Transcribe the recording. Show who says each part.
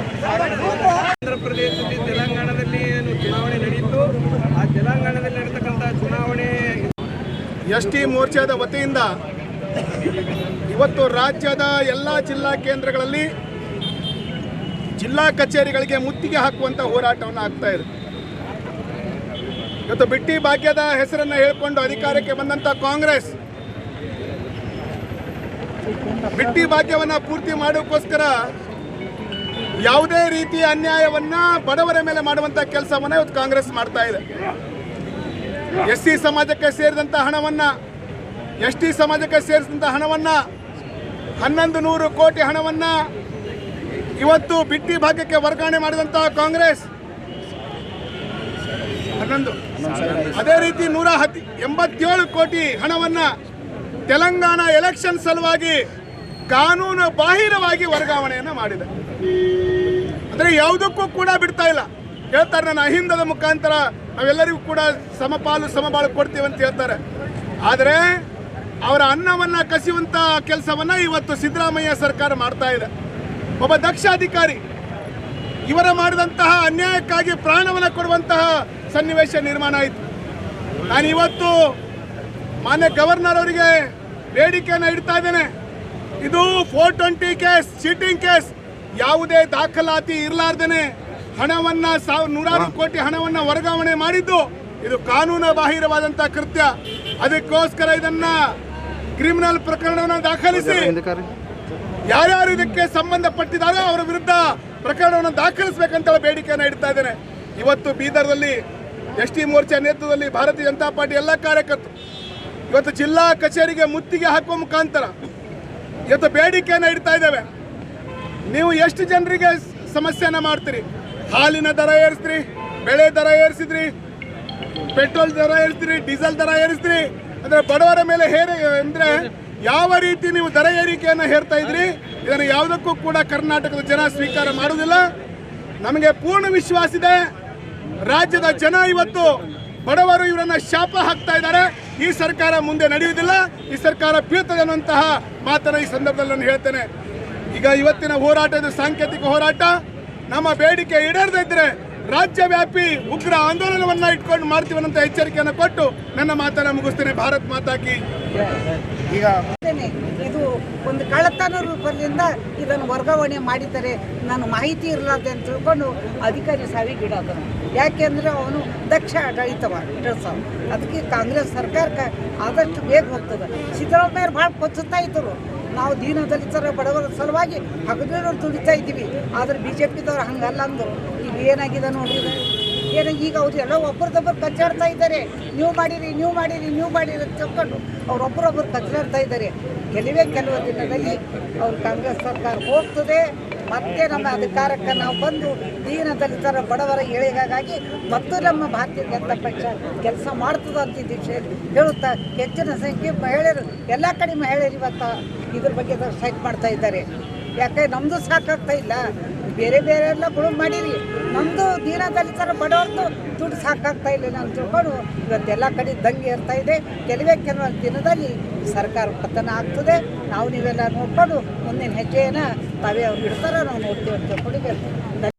Speaker 1: ಆಂಧ್ರ ಪ್ರದೇಶದಲ್ಲಿ ತೆಲಂಗಾಣದಲ್ಲಿ ಏನು ಚುನಾವಣೆ ನಡೆಯಿತು? ಆ ತೆಲಂಗಾಣದಲ್ಲಿ ನಡೆತಕ್ಕಂಥ ಚುನಾವಣೆ
Speaker 2: ಎಸ್ ಟಿ ಮೋರ್ಚಾದ ವತಿಯಿಂದ ಇವತ್ತು ರಾಜ್ಯದ ಎಲ್ಲ ಜಿಲ್ಲಾ ಕೇಂದ್ರಗಳಲ್ಲಿ ಜಿಲ್ಲಾ ಕಚೇರಿಗಳಿಗೆ ಮುತ್ತಿಗೆ ಹಾಕುವಂಥ ಹೋರಾಟವನ್ನು ಆಗ್ತಾ ಇದೆ. ಇವತ್ತು ಬಿಟ್ಟಿ ಭಾಗ್ಯದ ಹೆಸರನ್ನು ಹೇಳಿಕೊಂಡು ಅಧಿಕಾರಕ್ಕೆ ಬಂದಂಥ ಕಾಂಗ್ರೆಸ್. ಬಿಟ್ಟಿ ಭಾಗ್ಯವನ್ನು ಪೂರ್ತಿ ಮಾಡೋಕ್ಕೋಸ್ಕರ ಯಾವುದೇ ರೀತಿಯ ಅನ್ಯಾಯವನ್ನ ಬಡವರ ಮೇಲೆ ಮಾಡುವಂಥ ಕೆಲಸವನ್ನ ಇವತ್ತು ಕಾಂಗ್ರೆಸ್ ಮಾಡ್ತಾ ಇದೆ. ಎಸ್ ಸಿ ಸಮಾಜಕ್ಕೆ ಸೇರಿದಂಥ ಹಣವನ್ನ, ಎಸ್ ಟಿ ಸಮಾಜಕ್ಕೆ ಸೇರಿಸಿದಂಥ ಹಣವನ್ನ, ಹನ್ನೊಂದು ನೂರು ಕೋಟಿ ಹಣವನ್ನ ಇವತ್ತು ಬಿಟ್ಟಿ ಭಾಗ್ಯಕ್ಕೆ ವರ್ಗಾವಣೆ ಮಾಡಿದಂತಹ ಕಾಂಗ್ರೆಸ್. ಹನ್ನೊಂದು. ಅದೇ ರೀತಿ ನೂರ ಹತ್ ಎಂಬತ್ತೇಳು ಕೋಟಿ ಹಣವನ್ನ ತೆಲಂಗಾಣ ಎಲೆಕ್ಷನ್ ಸಲುವಾಗಿ ಕಾನೂನು ಬಾಹಿರವಾಗಿ ವರ್ಗಾವಣೆಯನ್ನು ಮಾಡಿದೆ. ಅಂದ್ರೆ ಯಾವುದಕ್ಕೂ ಕೂಡ ಬಿಡ್ತಾ ಇಲ್ಲ. ಹೇಳ್ತಾರೆ ನಾನು ಅಹಿಂದದ ಮುಖಾಂತರ ನಾವೆಲ್ಲರಿಗೂ ಕೂಡ ಸಮಪಾಲು ಸಮಬಾಳು ಕೊಡ್ತೀವಿ ಅಂತ ಹೇಳ್ತಾರೆ. ಆದರೆ ಅವರ ಅನ್ನವನ್ನ ಕಸಿಯುವಂತ ಕೆಲಸವನ್ನ ಇವತ್ತು ಸಿದ್ದರಾಮಯ್ಯ ಸರ್ಕಾರ ಮಾಡ್ತಾ ಇದೆ. ಒಬ್ಬ ದಕ್ಷ ಅಧಿಕಾರಿ ಇವರ ಮಾಡಿದಂತಹ ಅನ್ಯಾಯಕ್ಕಾಗಿ ಪ್ರಾಣವನ್ನು ಕೊಡುವಂತಹ ಸನ್ನಿವೇಶ ನಿರ್ಮಾಣ ಆಯಿತು. ನಾನು ಇವತ್ತು ಮಾನ್ಯ ಗವರ್ನರ್ ಅವರಿಗೆ ಬೇಡಿಕೆಯನ್ನು ಇಡ್ತಾ ಇದ್ದೇನೆ. ಇದು four twenty case cheating case. ಯಾವುದೇ ದಾಖಲಾತಿ ಇರಲಾರ್ದೇನೆ ಹಣವನ್ನ ಸಾವಿರ ನೂರಾರು ಕೋಟಿ ಹಣವನ್ನ ವರ್ಗಾವಣೆ ಮಾಡಿದ್ದು ಇದು ಕಾನೂನು ಬಾಹಿರವಾದಂತಹ ಕೃತ್ಯ. ಅದಕ್ಕೋಸ್ಕರ ಇದನ್ನ ಕ್ರಿಮಿನಲ್ ಪ್ರಕರಣವನ್ನು ದಾಖಲಿಸಿ ಯಾರ್ಯಾರು ಇದಕ್ಕೆ ಸಂಬಂಧಪಟ್ಟಿದ್ದಾರೋ ಅವರ ವಿರುದ್ಧ ಪ್ರಕರಣವನ್ನು ದಾಖಲಿಸಬೇಕಂತ ಬೇಡಿಕೆಯನ್ನು ಇಡ್ತಾ ಇದ್ದೇನೆ. ಇವತ್ತು ಬೀದರ್ದಲ್ಲಿ ಎಸ್ ಟಿ ಮೋರ್ಚಾ ನೇತೃತ್ವದಲ್ಲಿ ಭಾರತೀಯ ಜನತಾ ಪಾರ್ಟಿ ಎಲ್ಲ ಕಾರ್ಯಕರ್ತರು ಇವತ್ತು ಜಿಲ್ಲಾ ಕಚೇರಿಗೆ ಮುತ್ತಿಗೆ ಹಾಕುವ ಮುಖಾಂತರ ಇವತ್ತು ಬೇಡಿಕೆಯನ್ನು ಇಡ್ತಾ ಇದ್ದೇವೆ. ನೀವು ಎಷ್ಟು ಜನರಿಗೆ ಸಮಸ್ಯೆನ ಮಾಡ್ತೀರಿ? ಹಾಲಿನ ದರ ಏರಿಸ್ತೀರಿ, ಬೆಳೆ ದರ ಏರಿಸಿದ್ರಿ, ಪೆಟ್ರೋಲ್ ದರ ಏರಿಸ್ತೀರಿ, ಡೀಸೆಲ್ ದರ ಏರಿಸ್ತೀರಿ, ಅಂದರೆ ಬಡವರ ಮೇಲೆ ಹೇರಿ ಅಂದ್ರೆ ಯಾವ ರೀತಿ ನೀವು ದರ ಏರಿಕೆಯನ್ನು ಹೇರ್ತಾ ಇದ್ರಿ, ಇದನ್ನು ಯಾವುದಕ್ಕೂ ಕೂಡ ಕರ್ನಾಟಕದ ಜನ ಸ್ವೀಕಾರ ಮಾಡುವುದಿಲ್ಲ. ನಮಗೆ ಪೂರ್ಣ ವಿಶ್ವಾಸ ಇದೆ. ರಾಜ್ಯದ ಜನ ಇವತ್ತು ಬಡವರು ಇವರನ್ನ ಶಾಪ ಹಾಕ್ತಾ ಇದ್ದಾರೆ. ಈ ಸರ್ಕಾರ ಮುಂದೆ ನಡೆಯುವುದಿಲ್ಲ. ಈ ಸರ್ಕಾರ ಬೀಳ್ತದೆ ಅನ್ನುವಂತಹ ಮಾತನ್ನು ಈ ಸಂದರ್ಭದಲ್ಲಿ ನಾನು ಹೇಳ್ತೇನೆ. ಈಗ ಇವತ್ತಿನ ಹೋರಾಟ ಇದು ಸಾಂಕೇತಿಕ ಹೋರಾಟ, ನಮ್ಮ ಬೇಡಿಕೆ ಈಡೇರದೇ ಇದ್ರೆ ರಾಜ್ಯ ವ್ಯಾಪಿ ಉಗ್ರ ಆಂದೋಲನವನ್ನ ಇಟ್ಕೊಂಡು ಮಾಡ್ತೀವನ್ನಂತ ಎಚ್ಚರಿಕೆಯನ್ನು ಕೊಟ್ಟು ನನ್ನ ಮಾತನ್ನ ಮುಗಿಸ್ತೇನೆ. ಭಾರತ್ ಮಾತಾಕಿ
Speaker 3: ಈಗ ಇದು ಒಂದು ಕಳ್ಳತನ ರೂಪದಿಂದ ಇದನ್ನು ವರ್ಗಾವಣೆ ಮಾಡಿದ್ದಾರೆ ನಾನು ಮಾಹಿತಿ ಇರಲಾರ್ದೆ ಅಂತ ತಿಳ್ಕೊಂಡು ಅಧಿಕಾರಿ ಸಾವಿಗೀಡಾದನು ಯಾಕೆಂದ್ರೆ ಅವನು ದಕ್ಷ ಆಡಳಿತವ ಕೆಲಸ ಅದಕ್ಕೆ ಕಾಂಗ್ರೆಸ್ ಸರ್ಕಾರಕ್ಕೆ ಆದಷ್ಟು ಬೇಗ ಹೋಗ್ತದೆ. ಸಿದ್ದರಾಮಯ್ಯರು ಭಾಳ ಕೊಚ್ಚುತ್ತಾ ಇದ್ದರು. ನಾವು ದೀನ ದಲಿತರ ಬಡವರ ಸಲುವಾಗಿ ಹಗಲಿರುಳು ದುಡಿತಾ ಇದ್ದೀವಿ. ಆದರೆ ಬಿ ಜೆ ಪಿದವ್ರು ಹಂಗಲ್ಲ ಅಂದರು. ಏನಾಗಿದೆ ನೋಡಿದ್ರೆ ಏನೋ ಈಗ ಅವ್ರು ಎಲ್ಲ ಒಬ್ಬರದೊಬ್ಬರು ಕಚ್ಚಾಡ್ತಾ ಇದ್ದಾರೆ. ನೀವು ಮಾಡಿರಿ ನೀವು ಮಾಡಿರಿ ನೀವು ಮಾಡಿರಿ ಅಂತ ತಿಳ್ಕೊಂಡು ಅವರೊಬ್ಬರೊಬ್ಬರು ಕಚ್ಚಾಡ್ತಾ ಇದ್ದಾರೆ. ಕೆಲವೇ ಕೆಲವು ದಿನದಲ್ಲಿ ಅವ್ರು ಕಾಂಗ್ರೆಸ್ ಸರ್ಕಾರ ಹೋಗ್ತದೆ. ಮತ್ತೆ ನಮ್ಮ ಅಧಿಕಾರಕ್ಕೆ ನಾವು ಬಂದು ದೀನ ದಲಿತರ ಬಡವರ ಏಳಿಗಾಗಿ ಮತ್ತು ನಮ್ಮ ಭಾರತೀಯ ಜನತಾ ಪಕ್ಷ ಕೆಲಸ ಮಾಡ್ತದೆ ಅಂತ ದೀಕ್ಷೆ ಹೇಳುತ್ತಾ ಹೆಚ್ಚಿನ ಸಂಖ್ಯೆ ಮಹಿಳೆಯರು, ಎಲ್ಲ ಕಡೆ ಮಹಿಳೆಯರು ಇವತ್ತು ಇದ್ರ ಬಗ್ಗೆ ಸ್ಟ್ರೈಕ್ ಮಾಡ್ತಾ ಇದ್ದಾರೆ. ಯಾಕೆ ನಮ್ಮದು ಸಾಕಾಗ್ತಾ ಇಲ್ಲ. ಬೇರೆ ಬೇರೆ ಎಲ್ಲ ಗುಳು ಮಾಡಿರಿ. ನಮ್ಮದು ದೀನ ದಲಿತರ ಬಡವ್ರದ್ದು ದುಡ್ಡು ಸಾಕಾಗ್ತಾ ಇಲ್ಲ. ಅಂತ ತಿಳ್ಕೊಂಡು ಇವತ್ತೆಲ್ಲ ಕಡೆ ದಂಗೆ ಇರ್ತಾ ಇದೆ. ಕೆಲವೇ ಕೆಲವು ದಿನದಲ್ಲಿ ಸರ್ಕಾರ ಪತನ ಆಗ್ತದೆ. ನಾವು ನೀವೆಲ್ಲ ನೋಡ್ಕೊಂಡು ಮುಂದಿನ ಹೆಜ್ಜೆಯನ್ನು ತಾವೇ ಅವ್ರು ಇಡ್ತಾರೋ, ನಾವು ನೋಡ್ತೀವಿ ಅಂತ ತಿಳ್ಕೊಂಡು